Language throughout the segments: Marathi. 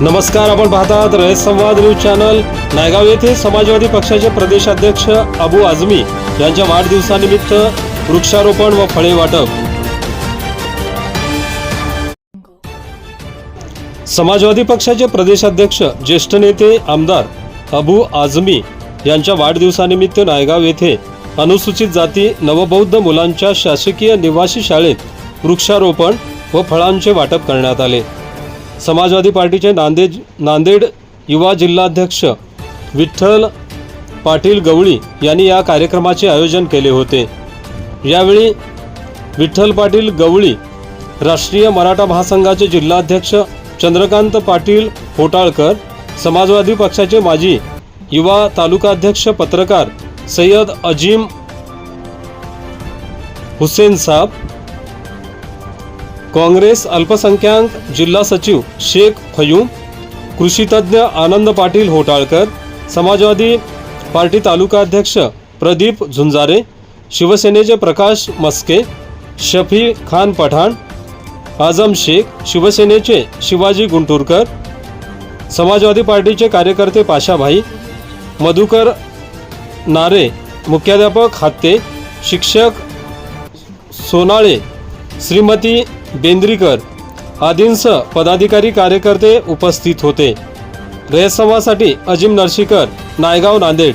नमस्कार आपण पाहतात रयत संवाद न्यूज चॅनल. नायगाव येथे समाजवादी पक्षाचे प्रदेशाध्यक्ष अबू आझमी यांच्या वाढदिवसानिमित्त वृक्षारोपण व फळे वाटप. समाजवादी पक्षाचे प्रदेशाध्यक्ष ज्येष्ठ नेते आमदार अबू आझमी यांच्या वाढदिवसानिमित्त नायगाव येथे अनुसूचित जाती नवबौद्ध मुलांच्या शासकीय निवासी शाळेत वृक्षारोपण व फळांचे वाटप करण्यात आले. समाजवादी पार्टीचे नांदेड नांदेड युवा जिल्हाध्यक्ष विठ्ठल पाटील गवळी यांनी या कार्यक्रमाचे आयोजन केले होते. यावेळी विठ्ठल पाटील गवळी राष्ट्रीय मराठा महासंघाचे जिल्हाध्यक्ष चंद्रकांत पाटील होटाळकर समाजवादी पक्षाचे माजी युवा तालुकाध्यक्ष पत्रकार सय्यद अजीम हुसेन साब काँग्रेस अल्पसंख्याक जिल्हा सचिव शेख फयूम कृषीतज्ञ आनंद पाटील होटाळकर समाजवादी पार्टी तालुका अध्यक्ष प्रदीप झुंजारे शिवसेनेचे प्रकाश मस्के शफी खान पठाण आझम शेख शिवसेनेचे शिवाजी गुंटूरकर समाजवादी पार्टीचे कार्यकर्ते पाशाभाई मधुकर नारे मुख्याध्यापक हात्ते शिक्षक सोनाळे श्रीमती बेंद्रीकर आदींसह पदाधिकारी कार्यकर्ते उपस्थित होते. रयसंवासाठी अजिम नरशीकर नायगाव नांदेड.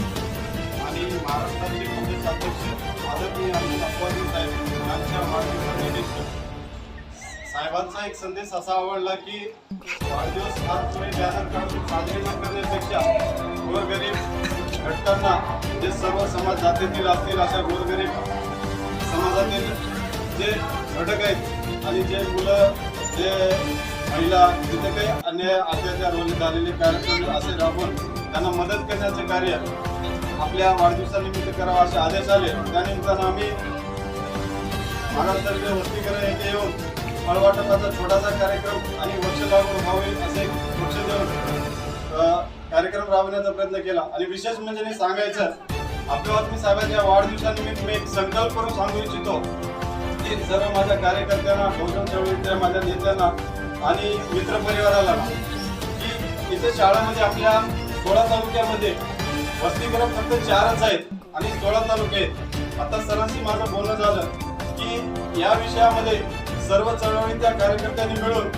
साहेबांचा एक संदेश असा आवडला की वाढदिवस बॅनर काढून साजरे न करण्यापेक्षा गोरगरीब घटकांना जे सर्व समाज जातीतील असतील अशा गोरगरीब समाजातील जे घटक आहेत आणि जे मुलं जे महिला जिथे काही अन्याय अत्याचार वगैरे झालेले कार्यक्रम असे राबवून त्यांना मदत करण्याचे कार्य आपल्या वाढदिवसानिमित्त करावा असे आदेश आले. त्यानिमित्तानं आम्ही महाराष्ट्रातील वस्तीकरण येथे येऊन फळवाटपाचा छोटासा कार्यक्रम आणि वृक्ष लागवड व्हावी असे एक वृक्ष देऊन कार्यक्रम राबवण्याचा प्रयत्न केला. आणि विशेष म्हणजे मी सांगायचं आपल्या वात्मी साहेबांच्या वाढदिवसानिमित्त मी एक संकल्प करून सांगू इच्छितो. की सर्व माझ्या कार्यकर्त्यांना बहुजन चळवळीतल्या माझ्या नेत्यांना आणि मित्रपरिवाराला. की इथे शाळामध्ये आपल्या सोळा तालुक्यामध्ये वस्तीकरण फक्त चारच आहेत आणि सोळा तालुके आहेत. आता सरांशी माझं बोलणं झालं की या विषयामध्ये सर्व चळवळीच्या कार्यकर्त्यांनी मिळून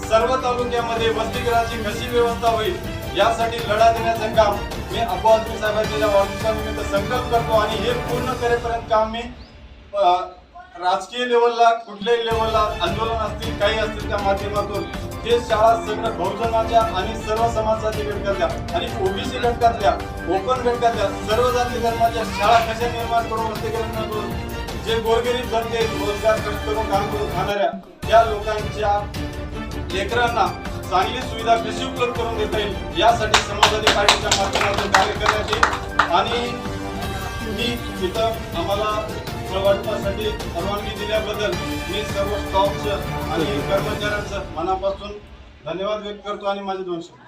सर्व तालुक्यामध्ये वसतिगृहाची कशी व्यवस्था होईल यासाठी लढा देण्याचं काम मी अब्बा साहेबांच्या वाढदिवसानिमित्त संकल्प करतो आणि हे पूर्ण करेपर्यंत काम मी राजकीय लेवलला कुठल्याही लेवलला आंदोलन असतील काही असतील त्या माध्यमातून हे शाळा सगळं बहुजनाच्या आणि सर्व समाजाची घटकातल्या आणि ओबीसी घटकातल्या कोकण घटकातल्या सर्व जाती धर्माच्या शाळा कशा निर्माण करून वसतिगृह करून जे गोरगरीब जनते रोजगार कष्ट करून काम करून खाणाऱ्या त्या लोकांच्या लेकरांना चांगली सुविधा कशी उपलब्ध करून देता येईल? यासाठी समाजवादी पार्टीच्या माध्यमातून कार्य करण्याची आणि मी इथं आम्हाला फळवाटपासाठी परवानगी दिल्याबद्दल मी सर्व स्टॉफचं आणि कर्मचाऱ्यांचं मनापासून धन्यवाद व्यक्त करतो आणि माझे दोन शब्द.